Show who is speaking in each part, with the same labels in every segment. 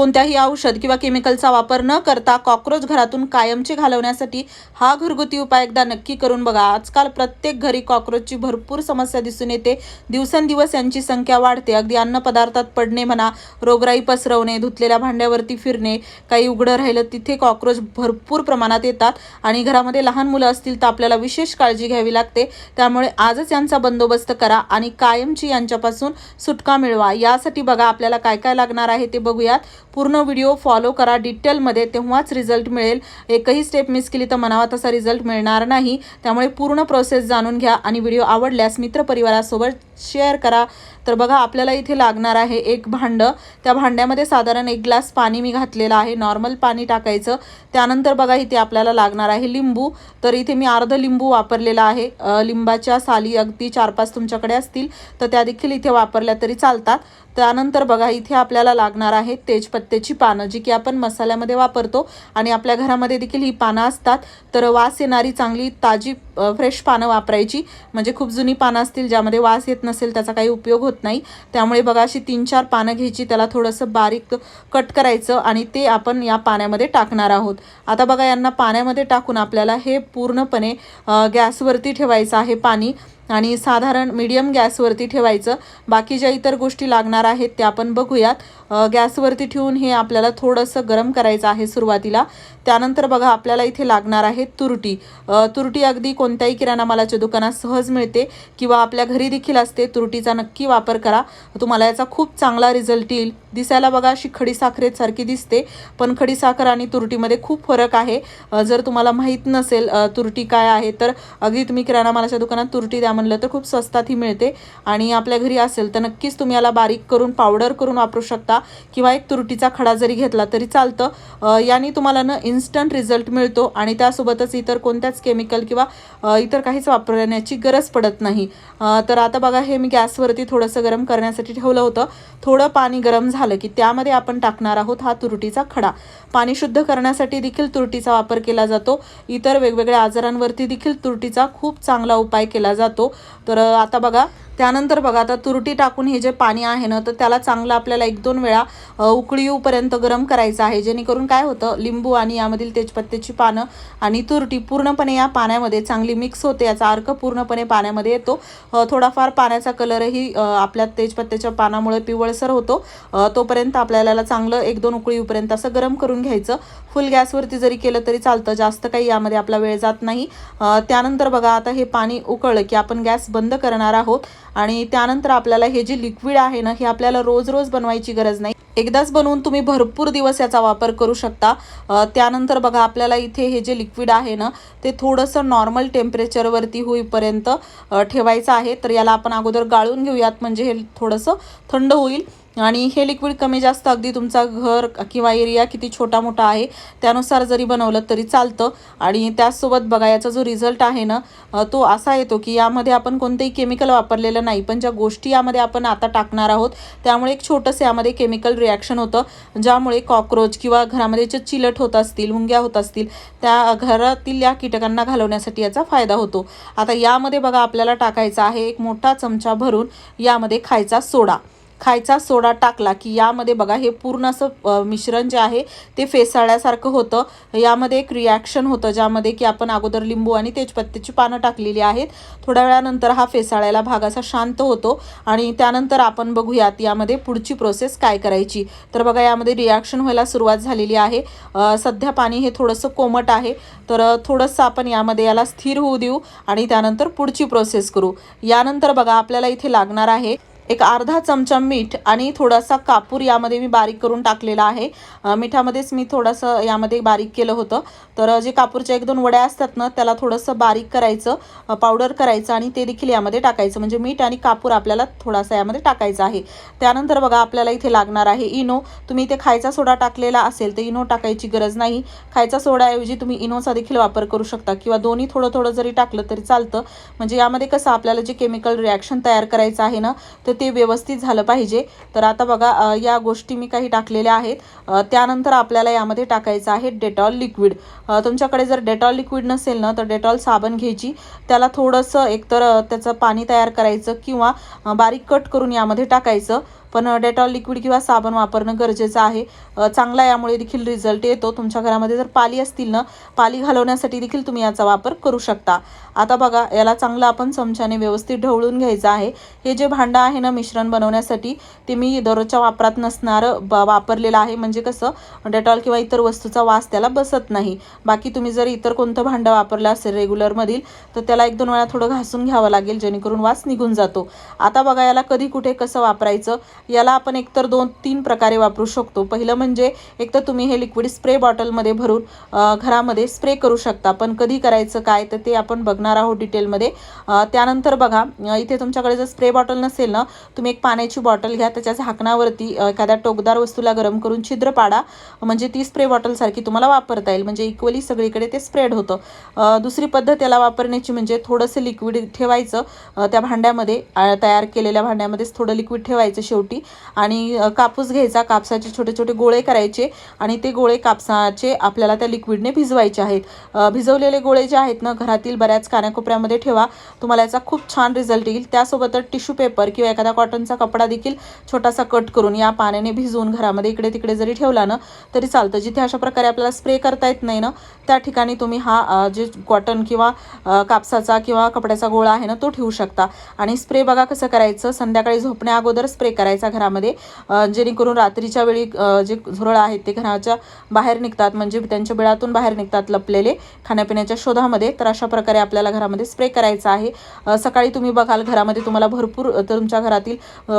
Speaker 1: कोणत्याही औषध किंवा केमिकलचा वापर न करता कॉक्रोच घरातून कायमचे घालवण्यासाठी हा घरगुती उपाय एकदा नक्की करून बघा. आजकाल प्रत्येक घरी कॉक्रोचची भरपूर समस्या दिसून येते. दिवसेंदिवस यांची संख्या वाढते. अगदी अन्नपदार्थात पडणे म्हणा रोगराई पसरवणे धुतलेल्या भांड्यावरती फिरणे काही उघडं राहिलं तिथे कॉक्रोच भरपूर प्रमाणात येतात आणि घरामध्ये लहान मुलं असतील तर आपल्याला विशेष काळजी घ्यावी लागते. त्यामुळे आजच यांचा बंदोबस्त करा आणि कायमची यांच्यापासून सुटका मिळवा. यासाठी बघा आपल्याला काय काय लागणार आहे ते बघूयात. पूर्ण व्हिडिओ फॉलो करा. डिटेलमध्ये तेव्हाच रिझल्ट मिळेल. एकही स्टेप मिस केली तर म्हणावा तसा रिझल्ट मिळणार नाही. त्यामुळे पूर्ण प्रोसेस जाणून घ्या आणि व्हिडिओ आवडल्यास मित्रपरिवारासोबत शेअर करा. तर बघा आपल्याला इथे लागणार आहे एक भांडं. त्या भांड्यामध्ये साधारण एक ग्लास पाणी मी घातलेलं आहे. नॉर्मल पाणी टाकायचं. त्यानंतर बघा इथे आपल्याला लागणार आहे लिंबू. तर इथे मी अर्ध लिंबू वापरलेला आहे. लिंबाच्या साली अगदी चार पाच तुमच्याकडे असतील तर त्या देखील इथे वापरल्या तरी चालतात. त्यानंतर बघा इथे आपल्याला लागणार आहे तेजपत्त्याची पानं जी की आपण मसाल्यामध्ये वापरतो. आणि आपल्या घरामध्ये देखील ही पानं असतात. तर वास येणारी चांगली ताजी फ्रेश पानं वापरायची. म्हणजे खूप जुनी पानं असतील ज्यामध्ये वास येत नसेल त्याचा काही उपयोग होत नाही. त्यामुळे बघा अशी तीन चार पानं घ्यायची त्याला थोडंसं बारीक कट करायचं आणि ते आपण या पाण्यामध्ये टाकणार आहोत. आता बघा यांना पाण्यामध्ये टाकून आपल्याला हे पूर्णपणे गॅसवरती ठेवायचं आहे पाणी. आणि साधारण मीडियम गॅसवरती ठेवायचं. बाकी ज्या इतर गोष्टी लागणार आहेत त्या आपण बघूयात. गॅसवरती ठेवून हे आपल्याला थोडंसं गरम करायचं आहे सुरुवातीला. त्यानंतर बघा आपल्याला इथे लागणार आहे तुरटी. तुरटी अगदी कोणत्याही किराणा मालाच्या दुकानात सहज मिळते किंवा आपल्या घरी देखील असते. तुरटीचा नक्की वापर करा. तुम्हाला याचा खूप चांगला रिझल्ट येईल. दिसायला बघा अशी खडीसाखरेसारखी दिसते पण खडीसाखर आणि तुरटीमध्ये खूप फरक आहे. जर तुम्हाला माहीत नसेल तुरटी काय आहे तर अगदी तुम्ही किराणा मालाच्या दुकानात तुरटी द्या म्हणलं तर खूप स्वस्तात ही मिळते. आणि आपल्या घरी असेल तर नक्कीच तुम्ही याला बारीक करून पावडर करून वापरू शकता. किंवा एक तुरटीचा खडा जरी घेतला तरी चालतं. याने तुम्हाला ना इन्स्टंट रिझल्ट मिळतो. आणि त्यासोबतच इतर कोणत्याच केमिकल किंवा इतर काहीच वापरण्याची गरज पडत नाही. तर आता बघा हे मी गॅसवरती थोडंसं गरम करण्यासाठी ठेवलं होतं. थोडं पाणी गरम झालं की त्यामध्ये आपण टाकणार आहोत हा तुरटीचा खडा. पाणी शुद्ध करण्यासाठी देखील तुरटीचा वापर केला जातो. इतर वेगवेगळ्या आजारांवरती देखील तुरटीचा खूप चांगला उपाय केला जातो. तर आता बघा त्यानंतर बघा आता तुरटी टाकून हे जे पाणी आहे ना तर त्याला चांगलं आपल्याला एक दोन वेळा उकळी येऊपर्यंत गरम करायचं आहे. जेणेकरून काय होतं लिंबू आणि यामधील तेजपत्त्याची पानं आणि तुरटी पूर्णपणे या पाण्यामध्ये चांगली मिक्स होते. याचा अर्क पूर्णपणे पाण्यामध्ये येतो. थोडाफार पाण्याचा कलरही आपल्या तेजपत्त्याच्या पानामुळे पिवळसर होतो. तोपर्यंत आपल्याला चांगलं एक दोन उकळी येऊपर्यंत असं गरम करून घ्यायचं. फुल गॅसवरती जरी केलं तरी चालतं. जास्त काही यामध्ये आपला वेळ जात नाही. त्यानंतर बघा आता हे पाणी उकळलं की आपण गॅस बंद करणार आहोत. आणि त्यानंतर आपल्याला हे जे लिक्विड आहे ना हे आपल्याला रोज रोज बनवायची गरज नाही. एकदाच बनवून तुम्ही भरपूर दिवस याचा वापर करू शकता. त्यानंतर बघा आपल्याला इथे हे जे लिक्विड आहे ना ते थोडंसं नॉर्मल टेम्परेचरवरती होईपर्यंत ठेवायचं आहे. तर याला आपण अगोदर गाळून घेऊयात म्हणजे हे थोडंसं थंड होईल. आणि हे लिक्विड कमी जास्त अगदी तुमचा घर किंवा एरिया किती छोटा मोठा आहे त्यानुसार जरी बनवलं तरी चालतं. आणि त्याचसोबत बघा याचा जो रिझल्ट आहे ना तो असा येतो की यामध्ये आपण कोणतेही केमिकल वापरलेलं नाही पण ज्या गोष्टी यामध्ये आपण आता टाकणार आहोत त्यामुळे एक छोटंसं यामध्ये केमिकल रिॲक्शन होतं ज्यामुळे कॉक्रोच किंवा घरामध्ये जे चिलट होत असतील मुंग्या होत असतील त्या घरातील या कीटकांना घालवण्यासाठी याचा फायदा होतो. आता यामध्ये बघा आपल्याला टाकायचा आहे एक मोठा चमचा भरून यामध्ये खायचा सोडा. खायचा सोडा टाकला की यामध्ये बघा हे पूर्ण असं मिश्रण जे आहे ते फेसाळ्यासारखं होतं. यामध्ये एक रिॲक्शन होतं ज्यामध्ये की आपण अगोदर लिंबू आणि तेजपत्त्याची पानं टाकलेली आहेत. थोड्या वेळानंतर हा फेसाळ्याला भाग असा शांत होतो आणि त्यानंतर आपण बघूयात यामध्ये पुढची प्रोसेस काय करायची. तर बघा यामध्ये रिॲक्शन व्हायला सुरुवात झालेली आहे. सध्या पाणी हे थोडंसं कोमट आहे. तर थोडंसं आपण यामध्ये याला स्थिर होऊ देऊ आणि त्यानंतर पुढची प्रोसेस करू. यानंतर बघा आपल्याला इथे लागणार आहे एक अर्धा चमचा मीठ आणि थोडासा कापूर यामध्ये मी बारीक करून टाकलेला आहे. मिठामध्येच मी थोडंसं यामध्ये बारीक केलं होतं. तर जे कापूरच्या एक दोन वड्या असतात ना त्याला थोडंसं बारीक करायचं पावडर करायचं आणि ते देखील यामध्ये टाकायचं. म्हणजे मीठ आणि कापूर आपल्याला थोडासा यामध्ये टाकायचा आहे. त्यानंतर बघा आपल्याला इथे लागणार आहे इनो. तुम्ही इथे खायचा सोडा टाकलेला असेल तर इनो टाकायची गरज नाही. खायचा सोडाऐवजी तुम्ही इनोचा देखील वापर करू शकता किंवा दोन्ही थोडं थोडं जरी टाकलं तरी चालतं. म्हणजे यामध्ये कसं आपल्याला जे केमिकल रिॲक्शन तयार करायचं आहे ना तर ते व्यवस्थित झालं पाहिजे. तर आता बघा या गोष्टी मी काही टाकलेल्या आहेत. त्यानंतर आपल्याला यामध्ये टाकायचं आहे डेटॉल लिक्विड. तुमच्याकडे जर डेटॉल लिक्विड नसेल ना तर डेटॉल साबण घ्यायची. त्याला थोडंसं एकतर त्याचं पाणी तयार करायचं किंवा बारीक कट करून यामध्ये टाकायचं. पण डेटॉल लिक्विड किंवा साबण वापरणं गरजेचं आहे. चांगला यामुळे देखील रिझल्ट येतो. तुमच्या घरामध्ये जर पाली असतील ना पाली घालवण्यासाठी देखील तुम्ही याचा वापर करू शकता. आता बघा याला चांगलं आपण चमच्याने व्यवस्थित ढवळून घ्यायचं आहे. हे जे भांडं आहे ना मिश्रण बनवण्यासाठी ते मी दररोजच्या वापरात नसणारं ब वापरलेलं आहे. म्हणजे कसं डेटॉल किंवा इतर वस्तूचा वास त्याला बसत नाही. बाकी तुम्ही जर इतर कोणतं भांडं वापरलं असेल रेग्युलरमधील तर त्याला एक दोन वेळा थोडं घासून घ्यावं लागेल जेणेकरून वास निघून जातो. आता बघा याला कधी कुठे कसं वापरायचं? याला आपण एकतर दोन तीन प्रकारे वापरू शकतो. पहिलं म्हणजे एक तर तुम्ही हे लिक्विड स्प्रे बॉटलमध्ये भरून घरामध्ये स्प्रे करू शकता. पण कधी करायचं काय तर ते आपण बघणार आहोत डिटेलमध्ये त्यानंतर बघा इथे तुमच्याकडे जर स्प्रे बॉटल नसेल ना तुम्ही एक पाण्याची बॉटल घ्या. त्याच्या झाकणावरती एखाद्या टोकदार वस्तूला गरम करून छिद्र पाडा. म्हणजे ती स्प्रे बॉटलसारखी तुम्हाला वापरता येईल. म्हणजे इक्वली सगळीकडे ते स्प्रेड होतं. दुसरी पद्धत याला वापरण्याची म्हणजे थोडंसं लिक्विड ठेवायचं. त्या भांड्यामध्ये तयार केलेल्या भांड्यामध्येच थोडं लिक्विड ठेवायचं शेवटी. आणि कापूस घ्यायचा. कापसाचे छोटे छोटे गोळे करायचे आणि ते गोळे कापसाचे आपल्याला त्या लिक्विडने भिजवायचे आहेत. भिजवलेले गोळे जे आहेत ना घरातील बऱ्याच कानाकोपऱ्यामध्ये ठेवा. तुम्हाला याचा खूप छान रिझल्ट येईल. त्यासोबतच टिश्यू पेपर किंवा एखादा कॉटनचा कपडा देखील छोटासा कट करून या पाण्याने भिजवून घरामध्ये इकडे तिकडे जरी ठेवला ना तरी चालतं. जिथे अशा प्रकारे आपल्याला स्प्रे करता येत नाही ना त्या ठिकाणी तुम्ही हा जे कॉटन किंवा कापसाचा किंवा कपड्याचा गोळा आहे ना तो ठेवू शकता. आणि स्प्रे बघा कसं करायचं. संध्याकाळी झोपण्या अगोदर स्प्रे करायचा. घरामध्ये. जेणेकरून रात्रीच्या वेळी जे झुरळ आहेत ते घराच्या बाहेर निघतात. म्हणजे त्यांच्या बिळातून बाहेर निघतात लपलेले खाण्यापिण्याच्या शोधामध्ये. तर अशा प्रकारे आपल्याला घरामध्ये स्प्रे करायचा आहे. सकाळी तुम्ही बघाल घरामध्ये तुम्हाला भरपूर तुमच्या घरातील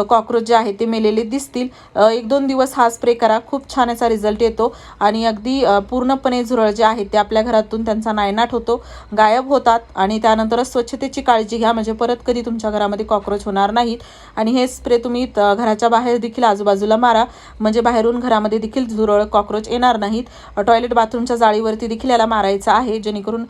Speaker 1: कॉक्रोच जे आहेत ते मेलेले दिसतील. एक दोन दिवस हा स्प्रे करा. खूप छान याचा रिझल्ट येतो. आणि अगदी पूर्णपणे झुरळ जे आहेत ते आपल्या घरातून त्यांचा नायनाट होतो. गायब होतात. आणि त्यानंतरच स्वच्छतेची काळजी घ्या. म्हणजे परत कधी तुमच्या घरामध्ये कॉक्रोच होणार नाहीत. आणि हे स्प्रे तुम्ही घरा घराच्या बाहेर देखील आजूबाजूला मारा. म्हणजे बाहेरून घरामध्ये देखील झुरळ कॉक्रोच येणार नाहीत. टॉयलेट बाथरूमच्या जाळीवरती देखील याला मारायचं आहे जेणेकरून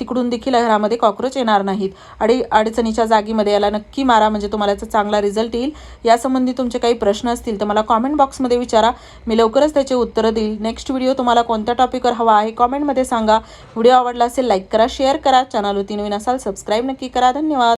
Speaker 1: तिकडून देखील घरामध्ये कॉक्रोच येणार नाहीत. अडी अडचणीच्या जागीमध्ये याला नक्की मारा म्हणजे तुम्हाला याचा चांगला रिझल्ट येईल. यासंबंधी तुमचे काही प्रश्न असतील तर मला कॉमेंट बॉक्समध्ये विचारा. मी लवकरच त्याचे उत्तरं देईल. नेक्स्ट व्हिडिओ तुम्हाला कोणत्या टॉपिकवर हवा आहे कॉमेंटमध्ये सांगा. व्हिडिओ आवडला असेल लाईक करा शेअर करा. चॅनलवरती नवीन असाल सबस्क्राईब नक्की करा. धन्यवाद.